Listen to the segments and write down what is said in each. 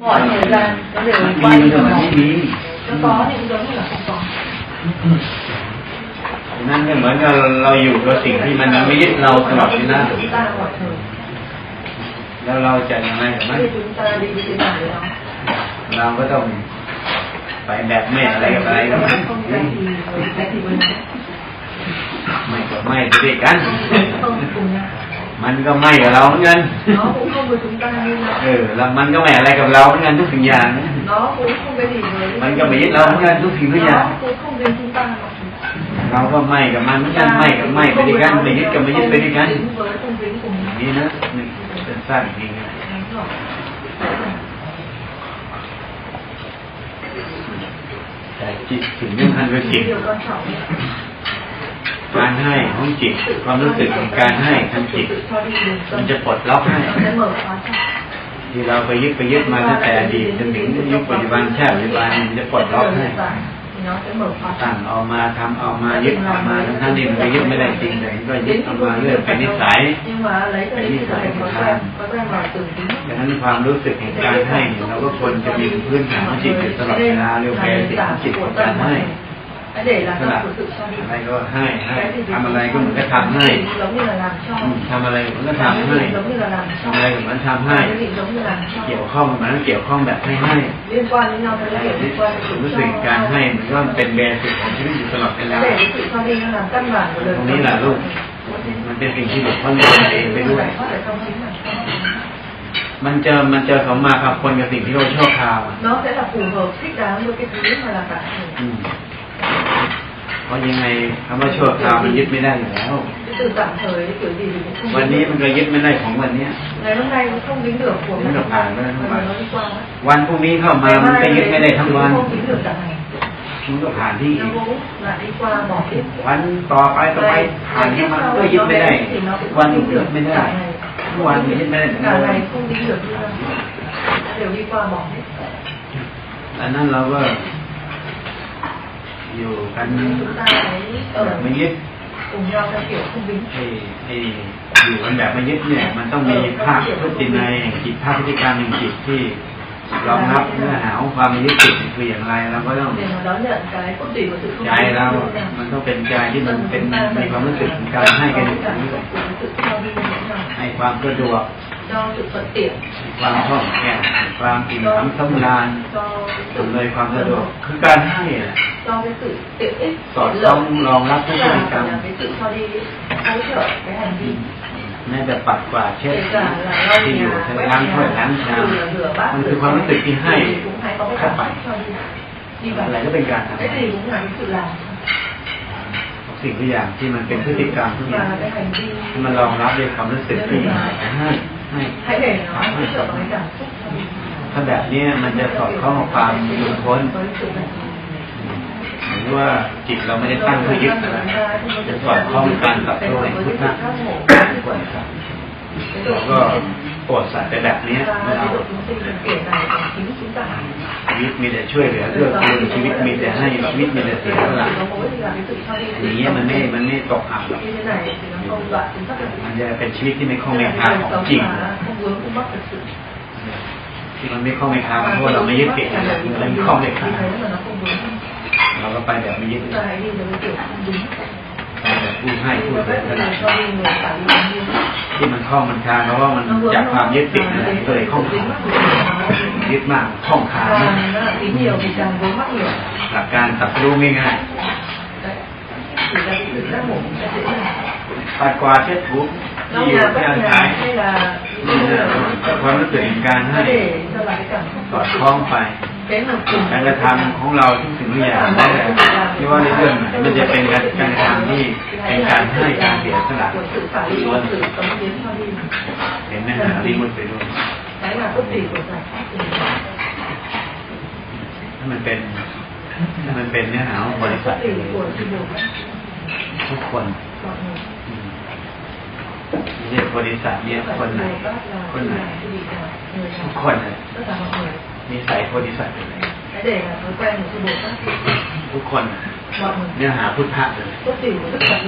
หมอเห็นอะไรเหลือไว้ก่องไม่มีก็ะป๋องเนี่ยโดนให้หลับกรองนั่นก็เหมือนกับเราอยู่กับสิ่งที่มันไม่ยึดเราตลอดที่นั่นแล้วเราจะยังไงกับมันเราก็ต้องไปแบบไม่อะไรกับอะไรกันไม่กับไม่ด้วยกัน มันก็ไม่กับเราเหมือนกัน nó cũng không với chúng ta như เอ nhau อแล้วมันก็ไม่อะไรกับเราเหมือนกันทุกสิ่งอย่าง nó cũng không cái gì với มันก็ไม่ยึดเราเหมือนกันทุกสิ่งทุกอย่าง nó cũng không đến chúng ta mà เราก็ไม่กับมันเหมือนกันไม่กับไม่ไปด้วยกันไม่ยึดกับไม่ยึดไปด้วยกัน dính với không dính cùng อย่าง nhau นี้นะนี่เป็นสร้างจริงนะ Đúng rồi. แต่จิตถึงสำคัญคือจิ การให้ของจิตความรู้สึกของการให้ทางจิต มันจะปลดล็อกให้ที่เราไปยึดไปยึดมาตั้งแต่อดีตจนถึงยุคปัจจุบันชาติปัจจุบันมันจะปลดล็อกให้ตั้งเอามาทำเอามายึดเอามาทั้งๆที่มันก็ยึดไม่ได้จริงแต่มันก็ยึดเอามาเรื่อยเป็นนิสัย nhưng mà lấy cái đấy thì trở thành thói quen thói quen vào từng tí ดังนั้นความรู้สึกแห่งการให้เราก็ควรจะมีพื้นฐานจิตอยู่ตลอดเวลาเรียกแปลสิ่งของจิตของการให้ Hãy để là ขณะ tâm của sự cho đi อะไรก็ให้ให้ cái gì ทำอะไรก็เหมือนกับทำให้ giống như là làm cho อืมทำอะไรก็เหมือนกับ làm ทำ cái ให้ gì giống như là làm cho ทำอะไรก็เหมือนทำให้ làm cái gì giống như làm เกี่ยว cho ข้องกับมันเกี่ยวข้องแบบให้ให้ liên quan đến nhau cái kiểu liên quan đến ผม sự รู้สึก cho การให้เหมือนว่ามันเป็นเบสิกของชีวิตอยู่ตลอดเวลา để cái sự cho đi nó làm căn bản của đời ตรงนี้แหละลูกมันเป็นสิ่งที่หลุดพ้นจากตัวเองไปด้วย Giải thoát ở trong chính bản thân มันเจอ มันเจอเขามากับคนกับสิ่งที่เราชอบทาวอะ nó sẽ là phù hợp thích đáng với cái thứ mà là bạn อืม เพราะยังไงคำว่าชั่วคราวมันยึดไม่ได้อยู่แล้ว cái từ tạm thời cái kiểu gì thì cũng không วันนี้มันก็ยึดไม่ได้ของวันเนี้ย ngày hôm nay cũng không dính được của Dính được ngày hàng đó, không mà phải. nó đi qua mất วันพรุ่งนี้เข้ามามันก็ยึดไม่ได้ทั้งวัน không dính được cả ngày มันก็ผ่านที่ nó cũng là đi qua bỏ hết วันต่อไปต่อไปผ่านที่มันก็ยึดไม่ได้ วันก็ยึดไม่ได้ทุกวันก็ยึดไม่ได้เหมือนกั cả น ngày không dính được như nhau đều đi qua bỏ hết ดังนั้นเราก็ อยู่กัน nên chúng ta hãy แบ ở บไม่ยึด cùng nhau theo kiểu không dính ไอ้ไอ้อยู่กันแบบไม่ยึดเนี่ย มันต้องมีภาคพฤตินัยแห่งจิตภาคพฤติกรรมแห่งจิตที่รองรับเนื้อหาของความไม่ยึดติดคืออย่างไรเราก็ต้อง để mà đón nhận cái cốt tủy của sự không ใจ dính เรา như thế nào. มันต้องเป็นใจที่มันเป็นมีความรู้สึกของการให้กันอยู่ตรงนี้เลย của sự cho đi như thế nào ให้ความสะดวก cho sự thuận tiện ให้ความคล่องแคล่วให้ความอิ่มหนำสำราญ cho cái sự อำนวยความสะดวกคือการให้แหละ cho cái sự tiện ích สอดคล้องรองรับทุกพฤ là ติกรรม là cái sự cho đi hỗ trợ cái hành vi แม้แต่ปัดกวาดเช็ด kể cả là lau ที่อยู่ nhà ชั้น quét ล้างถ้วย nhà ล้างชาม rửa rửa bát มันคือความรู้สึกที่ให้ thì cũng hãy có cái เข้า cảm ไป xúc cho đi đi อะไร vào ก็เป็นการทำ cái gì cũng là cái sự làm สิ่งทุกอย่างที่มันเป็นพฤติกรรมทุกอย่าง và cái hành vi ที่มันรองรับด้วยความรู้สึกที่ให้ ให้ hãy để nó hỗ trợ bằng cái cảm xúc cho đi ถ้าแบบเนี้ยมันจะสอดคล้องกับความหลุดพ้น với sự hành vi หรือว่าจิตเราไม่ได้ตั้งเพื่อยึดอะไรจะสอดคล้องกับการตัดตัวแห่งพุทธะเราก็โปรดสัตว์ไปแบบเนี้ยไม่เอาชีวิตมีแต่ช่วยเหลือเพื่อกูลชีวิตมีแต่ให้ชีวิตมีแต่เสียสละอย่างเงี้ยมันไม่มันไม่ตกอับหรอกมันจะเป็นชีวิตที่ไม่คล่องไม่คลาของจริงที่มันไม่คล่องไม่คลาเพราะว่าเราไม่ยึดติดอะไรมันไม่คล่องไม่คลาเราก็ไปแบบไม่ยึดติดไปแบบ ผู้ให้ผู้เสียสละที่มันคล่องมันคลาเพราะว่ามันจากความยึดติดนั่นแหละก็เลยคล่องคลายึดมากคล่องคลา Càng tín nhiều thì càng vướng mắc nhiều หลักการตัดรู้ง่าย Đấy. Chỉ là cái sự giác ngộ sẽ dễ dàng ๆปัดกวาดเช็ดถู lau ที่อยู่ nhà ที่ quét อา nhà ศัย hay là นี่นะความรู้สึกแห่งการให้ để cho là cái cảm xúc สอดคล้องไป cái mà cùng การกระทำของเราทุกสิ่งทุกอย่างได้แต่ไม่ว่าในเรื่องมันจะเป็นการกระทำที่เป็นการให้การเสียสละล้วนเห็นไหมฮะรีมุดไปด้วยถ้ามันเป็นถ้ามันเป็นเนื้อหาของบริษัททุกคน mọi người อืมไม่ใช่บริษัทเนี่ยคนไหนคนไหนทุกคนเลย นิสัยโพธิสัตว์เป็นไงเด็กอะเขาแกล้งหนูสะดุดทุกคนเนื้อหาพุทธะเลยก็ติวก็ติว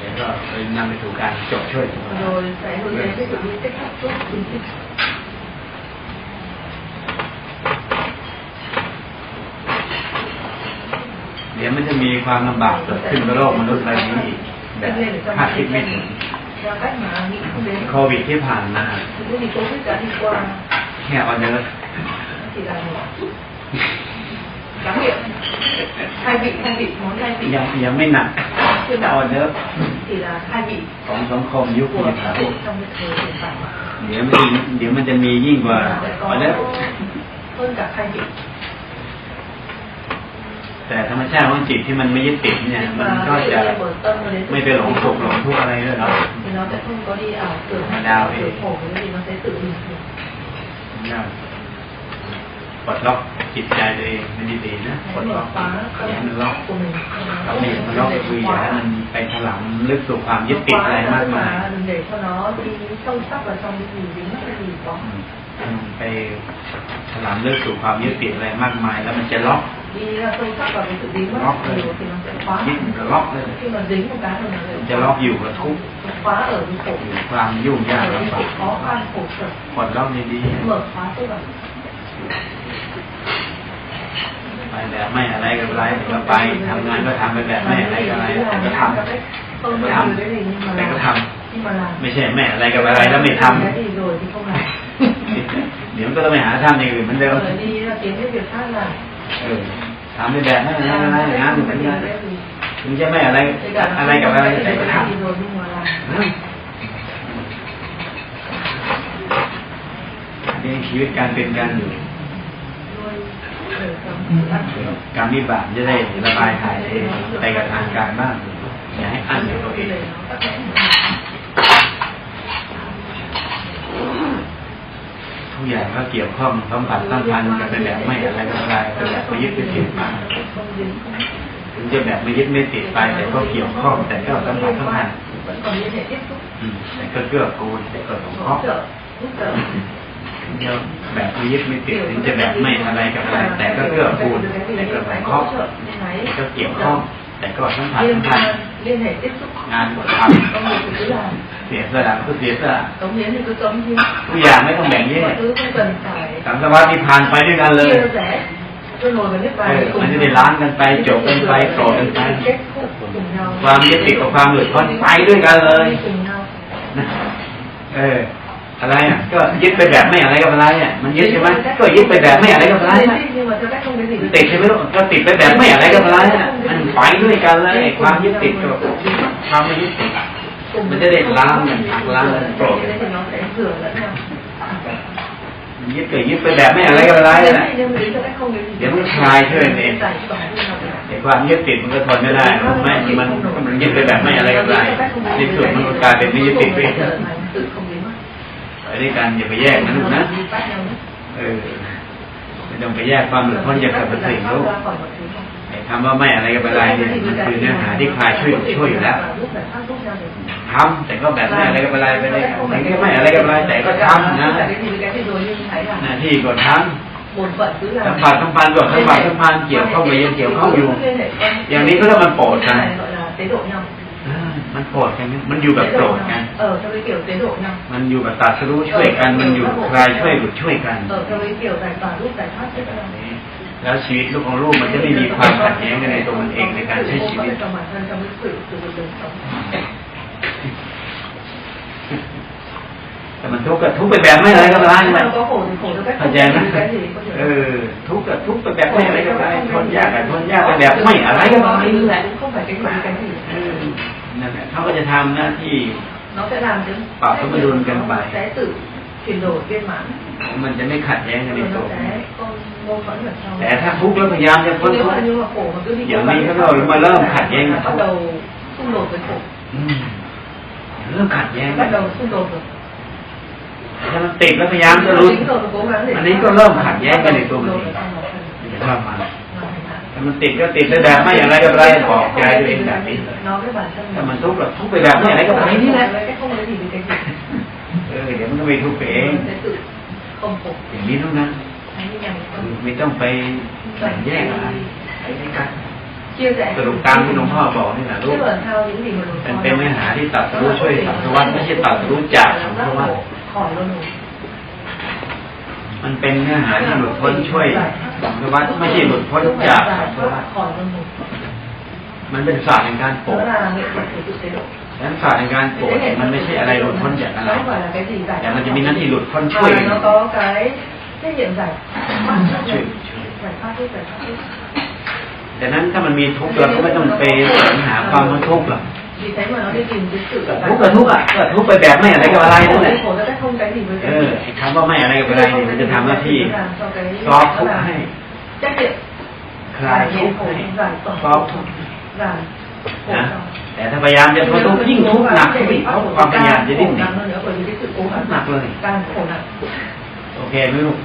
แล้วก็ไปนำไปถูกการจบช่วยโดยใส่หัวใจที่สุดที่สุณที่เดี๋ยวมันจะมีความลำบากเกิดขึ้นในโลกมนุษย์อะไรนี้อีกแบบคาดคิดไม่ถึงโควิดที่ผ่านมา thì cái gì Covid đã đi qua แค่ออเดอร์ thì là tráng miệng hai vị hai vị món hai vị ยังยังไม่หนัก chưa ออ đạt เดอร์ thì là hai vị ของสังคมยุค của นี้ xã hội trong cái thời hiện tại เดี๋ยวมันเดี๋ยวมันจะมียิ่งกว่า là sẽ อ có อเดอร์ hơn cả hai vị แต่ธรรมชาติของจิตที่มันไม่ยึดติดเนี่ย nhưng มัน mà ก็ cái จะ level tâm nó đến ไม่ไปหลงสุขหลงทุกข์อะไรด้วยเนาะ thì nó sẽ không có đi ảo tưởng Mà đau thì- tưởng khổ cái gì nó sẽ tự bình thường ได้ปลดล็อกจิตใจตัวเองมันดีๆนะปล Hãy ดล็อ mở ก khóa อย่าให้ tâm มันล็อก của mình เราไม่อยากมันล็อกคืออย่าให้มันไปถลำลึกสู่ความยึดติดอะไรมากมาย đừng để cho nó đi sâu sắc vào trong cái gì dính mắc cái gì quá อืมไปถลำลึกสู่ความยึดติดอะไรมากมาย แล้วมันจะล็อก ดีเราตัที่มากเะล็อกเลยที่มันดิ้งกันจะล็อกอยู่กับทุกฟ้าเอ่อมีผมความยุ่งยากลำบากผ่อนล็อกดีๆเบิกฟ้าตัวแบไปแบบไม่อะไรกับไรก็ไปทำงานก็ทำไปแบบไม่อะไรกับอะไรก็ทำก็ทำแต่ก็ทำไม่ใช่แม่อะไรกับอะไรแล้วไม่ทำเดี๋ยวก็ต้องไปหาท่านอื่นเหมือนเดิมเออ ไรกับอะไรอย่างนั้น không เหมือ phải น đi กัน cái gì ถึงจะไม่อะไร อะไรกับอะไรแต่ก็ท cái gì rồi nhưng mà làm ำนี่ชีวิตการเป็นการอยู่การวิบากจะได้ระบายถ่ายเทไปกับทางการบ้างอย่าให้อั้นอยู่ตัวเอง ทุกอย่างก็เกี่ยวข้องสัมผัสสัมพันธ์กันไปแบบไม่อะไรกับอะไรไปแบบไม่ยึดไม่ติดมาถึงจะแบบไม่ยึดไม่ติดไปแต่ก็เกี่ยวข้องแต่ก็สัมผัสสัมพันธ์ vẫn còn liên hệ tiếp xúc อืมแต่ก็เกื้อกูลแต่ก็สงเคราะ hỗ ห์ trợ giúp đỡ ถึงจะแบบไม่ยึดไม่ติดถึงจะแบบไม่อะไรกับอะไรแต่ก็เกื้อกูลแต่ก็สงเคราะห์ก็เกี่ยวข้องแต่ก็สัมผัสสั liên มพันธ์งานก็ทำ เสียสละก็เสียสละ cống hiến thì cứ cống hiến ทุกอย่างไม่ต้องแบ่งแย mọi ก thứ không cần phải สังสารวัตที่ผ่านไปด้วยกันเลย chia rẽ tôi ngồi vào nước เอ bài อมันจะได้ล้างกันไปจบกันไปโกรธกันไป kết thúc cùng nhau ความยึดติดกับความหลุดพ้นไปด้วยกันเลย cùng nhau นะเอออะไรอะก็ยึดไปแบบไม่อะไรกับอะไรอะมันยึดใช่ไหมก็ยึดไปแบบไม่อะไรกับอะไรอะ nhưng mà theo cách không cái gì ติดใช่ไหมลูกก็ติดไปแบบไม่อะไรกับอะไรอะมันไปด้วยกันเลยไอ้ความยึดติดกับความไม่ยึดติด มันจะได้ล้างกันหักล้างกันโกรธ thì nó sẽ rửa lẫn nhau มันยึดก็ยึดไปแบบไม่อะไรกับอะไรอะ nhưng mà đến theo cách không cái gì เดี๋ยวมันคลายช่วยเอง giải tỏa đi nào cả ไอ้ความยึดติดมันก็ทนไม่ได้ไม่มันมันยึดไปแบบไม่อะไรกับอะไรในสุดมันก็กลายเป็นไม่ยึดติดไป trở thành tự không dính mắc ไปด้วยกันอย่าไปแยกนะลูกนะเออไม่ต้องไปแยกความหลุดพ้นจากสรรพสิ่งลูก ra khỏi mọi thứ không ไอ้คำว่าไม่อะไรกับอะไรเนี่ยมันคือเนื้อหาที่คลายช่วยช่วยอยู่แล้ว lúc giải pháp giúp nhau để ทำแต่ก็แบบไม่อะไรกับอะไรไปเลยถึงจะไม่อะไรกับอะไรแต่ก็ทำนะ cái gì với cái gì rồi nhưng thấy หน้า là ที่ก็ท bổn phận cứ ำ làm สัมผัสสัมพันธ์ก็สัมผัสสัมพันธ์เกี่ยวข้องไปยังเกี่ยวข้องอยู่ อย่างนี้ก็เรียกมันโปรดกัน gọi là tế độ nhau เออมันโปรดกันมันอยู่แบบโปรดกัน ở theo cái kiểu tế độ nhau มันอยู่แบบตัดสู้ช่วยกัน มันอยู่คลายช่วยหลุดช่วยกัน ở theo cái kiểu giải tỏa lúc giải thoát giúp nhau แล้วชีวิตลูกของลูกมันจะไม่มีความขัดแย้งกันในตัวมันเองในการใช้ชีวิต ทุกข์ก็ทุกข์ไปแบบไม่อะไรกับอะไร Nếu มัน mà có khổ thì khổ theo cách เข้า không ใจไหม cái gì có เอ thể อทุกข์ก็ทุกข์ไปแบบไม่อะไรกับอะไรทนยากก็ทนยากไปแบบไม่อะไรกับอะไร nhưng lại cũng không phải cái gì với cái gì เออนั่นแหละเขาก็จะทำหน้าที่ nó sẽ làm cho Bảo cái bên đường cần phải. sẽ tự chuyển đổi viên mãn มันจะไม่ขัดแย้งกันใน rồi ตัว nó sẽ không mâu thuẫn ở trong แต่ถ้าทุกข์แล้วพยายามจะพ้น nếu ทุก mà ข์ như mà khổ mà cứ đi Giờ cố mình gắng bắt đầu mà lớn khạch vậy mà bắt đầu xung đột với khổ อืมเริ่มขัดแย้ง bắt đầu xung đột rồi ถ้ามันติดแล้วพยายามจะ Nó รู้ chính rồi mà cố gắng để อันนี้ก็เริ่มขัดแย้งกันในตัว xung มัน đột เอง ở trong bản thân จะชอบมัน mà thành hạn ถ้ามันติดก็ติดไปแบบไม่อะไรกับอะไรบอกใจตัวเองแบบนี้เลย nó với bản thân ถ้ามันทุกข์ก็ทุกข์ไปแบบไม่อะไรกับอะไรนี่แหละ cái không có gì với cái gì เออเดี๋ยวมันก็ไปทุกข์ไปเอง nó sẽ tự không khổ อย่างนี้เท่านั้น Đấy, như nhằm คือไม่ต้องไปแบ่งแยกอะไรไปด้วยกัน chia sẻ สรุปตามที่หลวงพ่อบอกนี่แหละลู chứ ก còn theo những gì mà Lord มัน Paul เป็นเนื้อ nói, หาที่ตัดรู้ nó ช่วย là สัง để สวัสดิ์ไม่ใช่ตัดรู้จากสังสวัสดิ์ khỏi luân hồi มันเป็นเนื้อหาที่หลุดพ้นช่วยสังสวัสดิ์ไม่ใช่หลุดพ้นจากสวัสดิ์มันเป็นศาสตร์แห่งการโปร đó ด là nghệ thuật của tự tế độ ฉะนั้นศาสตร์แห่งการโปรดมันไม่ใช่อะไรหลุดพ้นจากอะไร แต่มันจะมีหน้าที่หลุดพ้นช่วย mà nó có cái trách nhiệm giải thoát ช่วยดังนั้นถ้ามันมีทุกข์เราก็ไม่ต้องไปหาความมันทุกข์หรอก vì thế mà nó đi tìm cái sự ทุกข์ก็ทุกข์อะก็ทุกข์ไปแบบไม่อะไรกับอะไรนั่นแหละ khổ ra cách không cái gì với เอ cái อ gì ไอ้คำว่าไม่อะไรกับอะไรเนี่ยมันจะทำหน้าที่ làm cho cái ซอฟทุกข์ให้ trách nhiệm คลาย giải ทุก nhiệt ข์ khổ ให้ giải tỏa ซอฟทุกข์ giảm khổ นะ cho แต่ถ้าพยายามจะทนทุกข์ยิ่งทุกข์หนักขึ้นอีกเพราะความพยายามจะดิ้นหนี nặng hơn nữa bởi vì cái sự cố gắng หนักเลย càng khổ nặng โอเคไหมลูก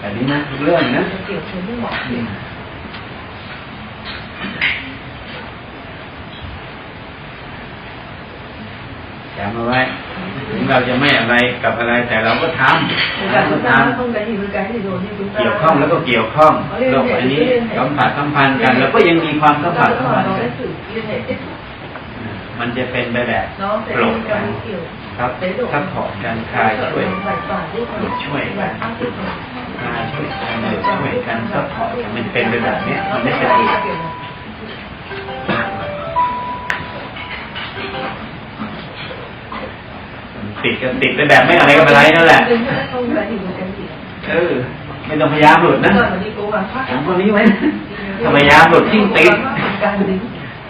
แบบนี้นะทุกเรื่องนะ จำเอาไว้ถึงเราจะไม่อะไรกับอะไรแต่เราก็ทำ Kể เรา cả ก็ chúng ท ta không cái gì với cái gì rồi nhưng chúng ำ ta เกี่ยวข้องแล้วก็เกี่ยวข้องโลกอันนี้สัมผัสสัมพันธ์กันแล้วก็ยังมีความสัม chúng ผั ta ส vẫn สัมพัน còn ธ์ có กัน cái sự liên hệ tiếp xúc มันจะเป็นไปแบบ nó sẽ โปร่ง đi กั theo น cái kiểu ครับ tế độ ซัพพอร์ตกันคลายช่วย giải tỏa giúp หลุดช่วยกั giải น thoát giúp คลายช่วยกันหลุดช่วยกันซัพพอร์ตกันมันเป็นไปแบบเนี้ยมันไม่เป็น ติดก็ติดไปแบบไม่อะไรก็อะไรนั่นแหละเออไม่ต้องพยายามหลุดนะ Rồi mà đi cố gắng thoát ผมคนนี้ไว้นะถ้าพยายามหลุดยิ่งติด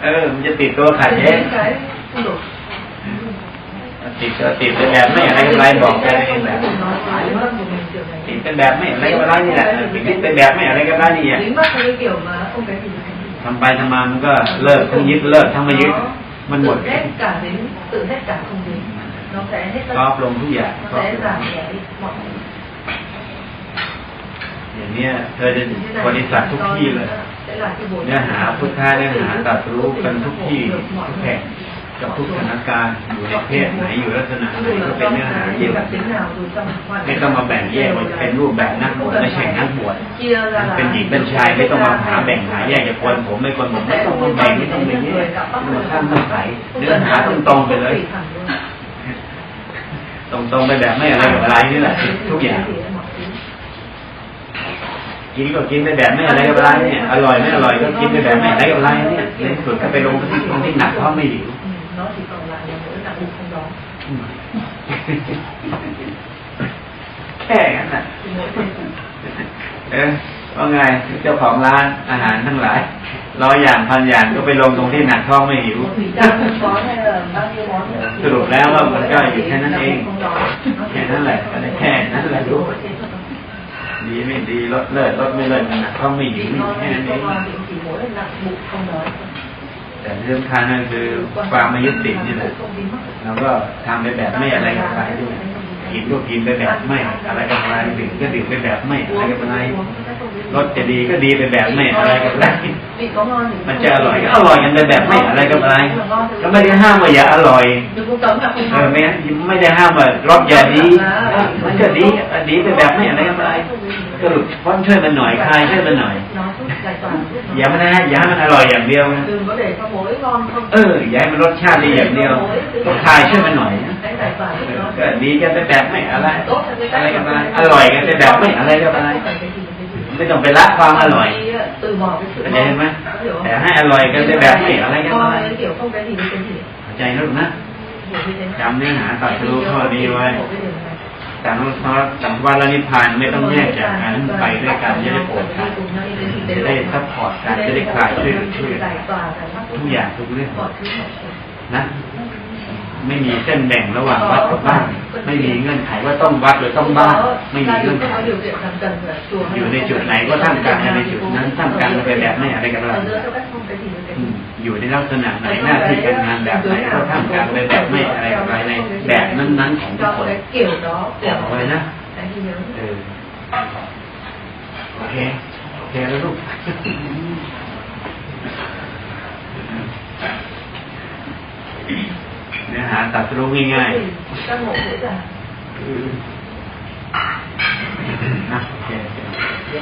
เออมันจะติดตัวขัดแย้งติดก็ติดไปแบบไม่อะไรก็ไรบอกกันเองแหละ nói phải mất của mình kiểu này ติดเป็นแบบไม่อะไรก็ไรนี่แหละติดเป็นแบบไม่อะไรก็ไรนี่แหละทำไปทำมามันก็เลิกทั้งยึดเลิกทั้งไม่ยึดมันหมด tự hết cả dính tự hết cả không dính nó sẽ hết ซอ tất ฟลงทุกอย่าง nó ซอฟ sẽ ลง giảm nhẹ đi mọi thứ อย่างเนี้ยเธอจะบริษัททุกที่เลย sẽ là cái bộ เนื้อหาพุทธะเนื้อหาตรัสรู้กันทุกที่ทุกแห่งกับทุกสถานการณ์อยู่ในเพศไหนอยู่ลักษณะไหน dù ก็ là เป็น trong เนื้อหา cái เดียว đặc กัน tính nào dù trong hoàn ไม่ต้องมาแบ่งแยกว่าจะเป็นรูปแบบนักบวชไม่ใช่นักบวช chia ra là เป็นหญิงเป็นชายไม่ต้องมาหาแบ่งหาแยกจะควรผมไม่ควรผมไม่ต้องมาแบ่งไม่ต้องไปแยกมาข้ามมาไขเนื้อหาตรงๆไปเลย ตรงๆไปแบบไม่อะไรกับอะไรนี่แหละทุกอย่างกินก็กินไปแบบไม่อะไรกับอะไรเนี่ยอร่อยไม่อร่อยก็กินไปแบบไม่อะไรกับอะไรเนี่ยในที่สุดก็ไปลงที่ตรงที่หนักเพราะไม่หิว nó chỉ còn lại là mỗi nặng không đó แค่นั้นแหละ thì mỗi thế เออว่าไงเจ้าของร้านอาหารทั้งหลาย ร้อยอย่างพันอย่างก็ไปลงตรงที่หนักท้องไม่หิว một thủy trang không có hay là bao nhiêu món nữa thì สรุปแล้วว่ามันก็อยู่แค่นั้นเอง không đó. Nó แค่ chỉ นั้นแหละก็ได้แค่นั้นแหละรู้ mỗi thế thôi. ดีไม่ดีลดเลิศลดไม่เลิศหนักท้องไม่หิว Vì นี่ ngon แค่ thì นั้นเอง không ngon thì chỉ mỗi lần nặng bụng không đói แต่ที่สำคัญนั่นคือความไม่ยึดติดนี่แหละ không dính mắc เราก็ทำไปแบบไม่อะไรกับอะไรด้วยกินก็กินไปแบบไม่ อะไรกับอะไรดื่มก็ดื่มไปแบบไม่อะไรกับอะไร รสจะดีก็ดีไปแบบไม่อะไรกับอะไร vị có ngon thì มันจะอร่อยก็อร่อยกันไปแบบไม่อะไรกับอะไรก็ไม่ได้ห้ามว่าอย่าอร่อย đừng có cấm là không เออ ngon ไม่งั้นไม่ได้ห้ามว่ารสอย่าดีเออมันก็ดีดีไปแบบไม่อะไรกับอะไรสรุปพ้นช่วยมันหน่อยคลายช่วยมันหน่อย nó giúp giải tỏa giúp อย่า nó มันนะอย่าให้มันอร่อยอย่างเดียวนะ đừng có để cho muối ngon không เอออย่าให้มันรสชาติดีอย่างเดียวต้องคลายช่วยมันหน่อยนะ cái giải tỏa เอ giúp อ nó ก็ดีกันไปแบบไม่อะไร tốt cho cái อะไร cách กับ mà อะไร mình อร่อยกันไปแบบไม่อะไรกับอะไร ไม่ต้องไปละความอร่อย Đi, từ bỏ cái sự เข้าใจ ngon ไหม hiểu แต่ không ให้อร่อยกันไปแบบไม่อะไรกันอะไร Ngon kiểu không cái gì với cái gì เข้าใจนะลูกนะ hiểu như thế nào จำเนื้อหาตัดรู้ข้อนี้ไว้ Hiểu cái điều này. แต่เพราะสัมภาระนิพพานไม่ต้องแยกจากกันไปด้วยกันจะได้โปรดกันจะได้ซัพพอร์ตกันจะได้คลายช่วยเหลือช่วยกันทุกอย่างทุกเรื่อง mọi thứ mọi chuyện นะ ไม่มีเส้นแบ่งระหว่างวัดกับบ้าน ไม่มีเงื่อนไขว่าต้องวัดหรือต้องบ้าน ไม่มีเงื่อนไข có điều kiện làm cần là chùa hay อยู่ là ในจุดไหนก็ท่ามกลางในจุดนั้นท่ามกลางไปแบบไม่อะไรกันอะไร ở giữa cho cách không cái gì với cái อื gì มอยู่ในลักษณะไหนหน้าที่การงานแบบไหนก็ท่ามกลางไปแบบไม่อะไรกับอะไรในแบบนั้นๆของทุก cho คน cái kiểu đó จำเอาไว้นะ cái gì nhớ เออโอเคโอเคแล้วลูก เนื้อหาตัดรู้ง่าย các ngộ dễ dàng ๆนะโอเคโอเค